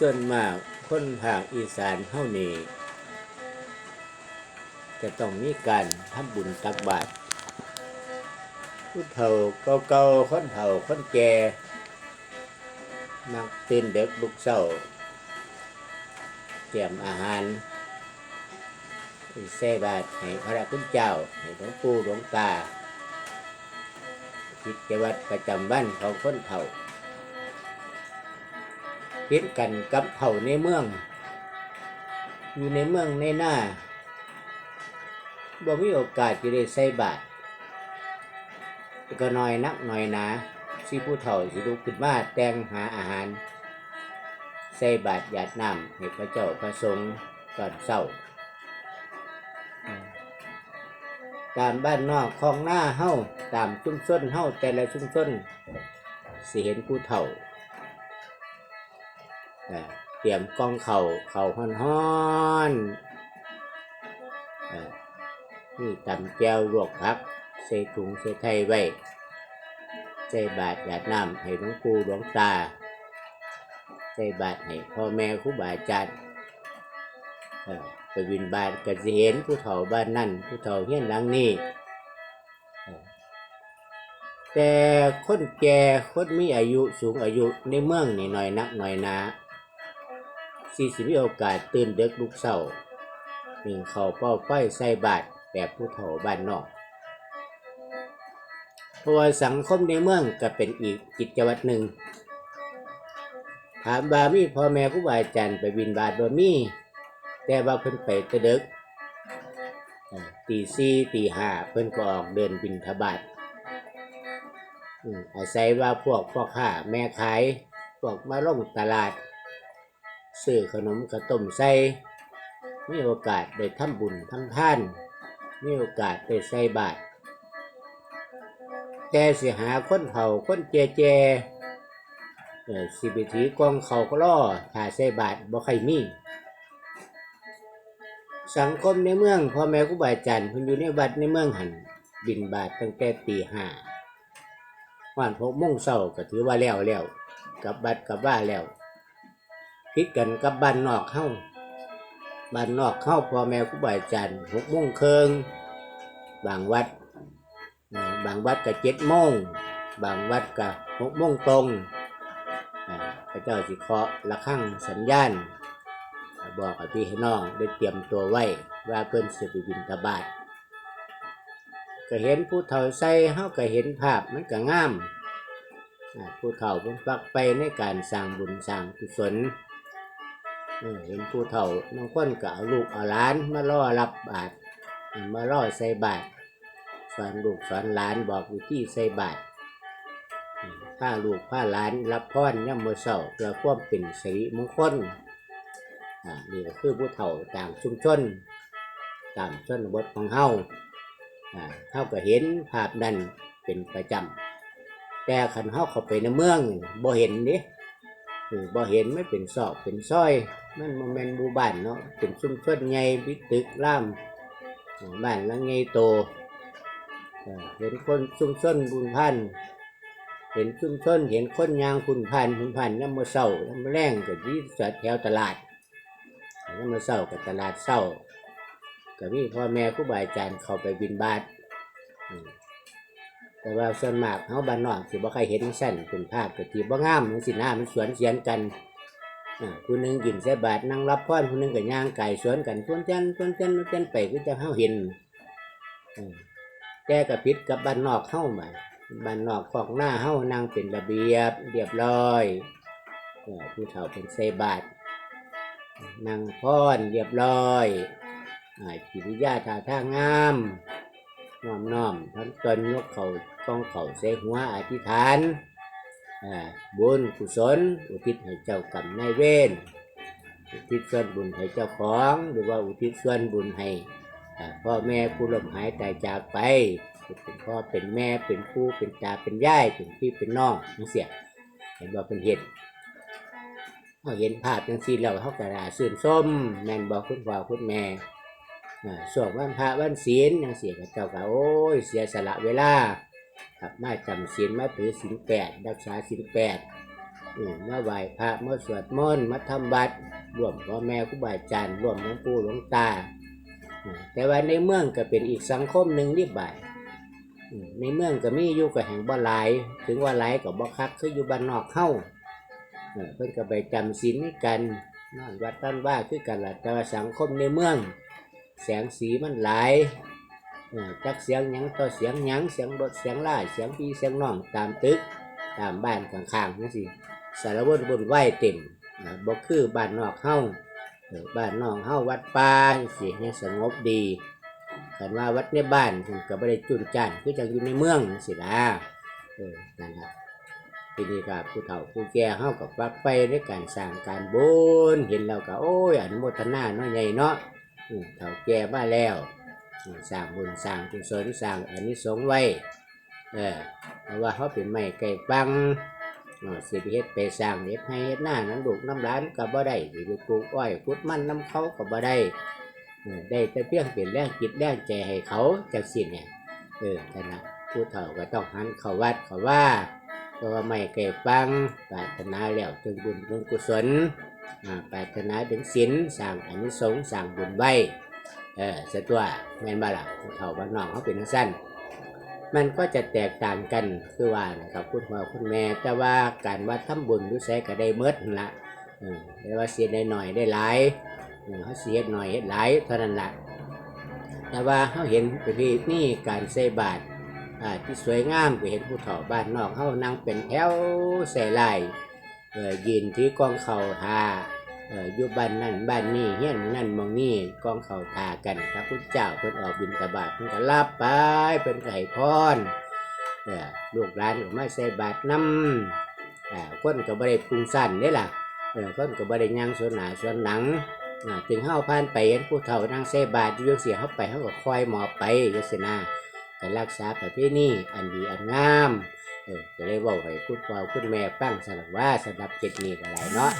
ส่วนมากคนภาคอีสานเฮานี่จะต้องมีการทำบุญตักบาตรผู้เฒ่าเก่าๆคนเฒ่าคนแก่มักตื่นเด็กลุกเช้าเตรียมอาหารใส่บาตรให้พระคุณเจ้าให้หลวงปู่หลวงตากิจวัตรประจำวันของคนเฒ่า คิดกันกับเผ่าในเมือง อยู่ในเมืองในหน้าบ่มีโอกาสจะได้ใส่บาตรก็น้อยนักน้อยหนาสิผู้เฒ่าสิลุกขึ้นมาแต่งหาอาหาร ใส่บาตรหยาดน้ำให้พระเจ้าพระสงฆ์ตอนเศร้า ตามบ้านนอกของหน้าเฮาตามชุมชนเฮาแต่ละชุมชนสิเห็นผู้เฒ่า เตรียมกล้องเข่าเข่าฮ้อนฮ้อนๆอ่านี่ตำแก้วลวกผักใส่ถุงใส่ไทยไว้ใส่บาตรหยาดน้ำให้หลวงปู่หลวงตาใส่บาตรให้พ่อแม่ครูบาอาจารย์เอ่อไปวินบาตรก็จะเห็นผู้เฒ่าบ้านนั่นผู้เฒ่าเฮียนหลังนี้เอ่อแต่คนแก่คนมีอายุสูงอายุในเมืองนี่หน่อยนักหน่อยนา สี่สิบมีโอกาสตื่นเด็กลุกเศร้าหนึ่งเขาเป้าไฟใส่บาตรแบบผู้เฒ่าบ้านนอกเพราะว่าสังคมในเมืองก็เป็นอีกกิจวัตรหนึ่ง ถามบามีพ่อแม่ครูบาอาจารย์ไปบินบาตบ่มี แต่ว่าเพิ่นไปตะเด็กตีสี่ตีห้าเพิ่นก็ออกเดินบินทบาทอืมอาศัยว่าพวกพ่อค้าแม่ขายพวกมาลงตลาด ซื้อขนมกระต้มใส่มีโอกาสได้ทำบุญทำท่าน มีโอกาสได้ใส่บาตรแต่สิหาคนเฒ่าคนแก่แก่ๆเออสิไปถือกองเขาก็ล่อถ้าใส่บาตรบ่ใครมี สังคมในเมืองพ่อแม่ครูบาอาจารย์เพิ่นอยู่ในวัดในเมืองหันบินบาตรตั้งแต่ตีห้าวันหกโมงเช้าก็ถือว่าแล้วแล้วกับบัดกับว่าแล้ว คิดกันกับบ้านนอกเข้าบ้านนอกเข้าพ่อแม่ครูบาอาจารย์หกโมงเคิงบางวัด บางวัดก็เจ็ดโมงบางวัดก็หกโมงตรงพระเจ้าสิเคาะระฆังสัญญาณ บอกกับพี่ให้น้องได้เตรียมตัวไว้ว่าเพิ่นสิไปบินทบาทก็เห็นผู้เฒ่าใส่เฮาก็เห็นภาพมันก็งามผู้เฒ่าเพิ่นฟักไปในการสร้างบุญสร้างกุศล เห็นผู้เฒ่าบางคนก็เอาลูกเอาหลาน มารอรับบาตรมารอใส่บาตรสอนลูกสอนหลานบอกวิธีใส่บาตรอืมถ้าลูกพาหลานรับพรย่ำมือเช้าเพื่อความเป็นสิริมงคลอ่านี่ก็คือผู้เฒ่าตามชุมชนตามชนบทของเฮาอ่าเฮาก็เห็นภาพนั้นเป็นประจำแต่ขันเฮาเข้าไปในเมืองบ่เห็นเด้ บ่เห็นไม่เป็นซอกเป็นซอย มันบ่แม่นหมู่บ้านเนาะเป็นชุมชนใหญ่มีตึกรามบ้านหลังโตเห็นคนชุมชนบุญพันเห็นชุมชนเห็นคนยางคุณพันคุณพันธ์ยามมื้อเช้ายามมื้อแลงก็ที่แถวตลาดยามมื้อเช้าก็ตลาดเช้าก็มีพ่อแม่ครูบาอาจารย์เข้าไปบิณฑบาต แต่ว่าส่วนมากเฮาบ้านนอกสิบ่ใครเห็นสั่นเป็นภาพก็ที่บ่งามจังซี่นะมันสวนเสียนกันผู้หนึ่งกินใส่บาตรนั่งรับพรผู้หนึ่งก็ย่างไก่สวนกันสวนจนสวนจันสวนจันไปคือจะเฮาเห็นแต่ก็ผิดกับบ้านนอกเฮามาบ้านนอกของหน้าเฮานั่งเป็นระเบียบเรียบร้อยผู้เฒ่าเป็นใส่บาตรนั่งพรเรียบร้อยอ่ากิริยาท่าทางงามน้อมน้อมทั้งตนยกเขา ต้องเข่าใส่หัวอธิษฐานบุญกุศลอุทิศให้เจ้ากรรมนายเวรอุทิศส่วนบุญให้เจ้าของ หรือว่าอุทิศส่วนบุญให้พ่อแม่ผู้ล่มหายตายจากไปเป็นพ่อเป็นแม่เป็นผู้เป็นตาเป็นยายเป็นพี่เป็นน้องนั่นเสียเห็นว่าเป็นเหตุเราเห็นภาพจังซี่แล้วเขากระดาสื่นส้มแมนบอกคุณพ่อคุณแม่อ่าช่วงวันพระวันศีลยังเสียกับเจ้าก็โอ้ยเสียสละเวลา ครับมาจำศีลมาถือศีลแปดรักษาศีลแปดอืมมาไหว้พระมาสวดมนต์มาทำบัตรรวมพ่อแม่ครูบาอาจารย์ร่วมหลวงปู่หลวงตา แต่ว่าในเมืองก็เป็นอีกสังคมหนึ่งที่บ่ายในเมืองก็มีอยู่กับแห่งบ่หลาย ถึงว่าหลายก็บ่คักคืออยู่บ้านนอกเฮาเพิ่นก็ไปจำศีลกันนอนวัดบ้านว่าคือกันละแต่ว่าสังคมในเมือง แสงสีมันหลาย จักเสียงหยังต่อเสียงหยังเสียงรถเสียงล่าเสียงพี่เสียงน้องตามตึก ตามบ้านข้างๆนั่นสิสารวัตรบนไหวเต็มนะบ่คือบ้านนอกเฮ้าบ้านนอกเฮ้าวัดป่าสิเนี่ยสงบดีกันว่าวัดในบ้านก็บ่ได้จุนจ้านคือจังอยู่ในเมืองสินะเออนั่นล่ะทีนี้ก็ผู้เฒ่าผู้แก่เฮาก็ปักไปในการสร้างการบุญเห็นแล้วก็โอ้ยอนุโมทนาเนาะใหญ่เนาะเฒ่าแก่มาแล้ว สร้างบุญสร้างกุศลสร้างอานิสงส์ไว้เออเพราะว่าเขาเป็นไม้ไก่ปังเนาะสิไปเฮ็ดไปสร้างเฮ็ดให้เฮ็ดหน้าน้ำลูกน้ำร้านก็บ่ได้สิไปปลูกอ้อยพุดมันน้ำเขาก็บ่ได้ได้แต่เพียงเป็นแรงจิตแรงใจให้เขาจังสิ้นเนี่ยเออแต่นะผู้เฒ่าก็ต้องหันเขาวัดเขาว่าเพราะว่าไม้ไก่ปังปรารถนาแล้วถึงบุญถึงกุศลปรารถนาถึงศีลสร้างอนิสงส์สร้างบุญไว้ เออสตัวแม่นบ่ล่ะผู้เฒ่าบ้านนอกเขาเป็นจังซั่นมันก็จะแตกต่างกันคือว่านะครับคุณพ่อคุณแม่ แต่ว่าการว่าทำบุญรู้ใส่ก็ได้เมิดนั่นละเออแต่ว่าเสียได้หน่อยได้หลายเออเขาเสียหน่อยเฮ็ดหลายเท่านั้นละแต่ว่าเขาเห็นไปที่นี่การใส่บาตรอ่าที่สวยงามก็เห็นผู้เฒ่าบ้านนอกเขานั่งเป็นแถวใส่ลายเออยืนถือกองเข่าทา อออยู่บ้านนั่นบ้านนี่เฮียนนั่นมองนี่กองเข่าทากันพระพุทธเจ้าเพิ่นออกบิณฑบาตเพิ่นก็ลาบไปเพิ่นก็ให้พรเออลูกหลานก็มาใส่บาตรน้ำอ่าคนก็บ่ได้ปรุงสั้นเด้ล่ะเออคนก็บ่ได้ย่างส่วนหน้าส่วนหนังอ่าถึงเฮาผ่านไปเห็นผู้เฒ่านั่งใส่บาตรยู่จังซี่เฮาไปเฮาก็คอยหมอบไปจังซี่นะก็รักษาประเพณีอันดีอันงาม เออก็เลยบอกให้คุณพ่อคุณแม่ฟังสำหรับว่าสำหรับเจ็ดนี้ก็หลาะเนาะ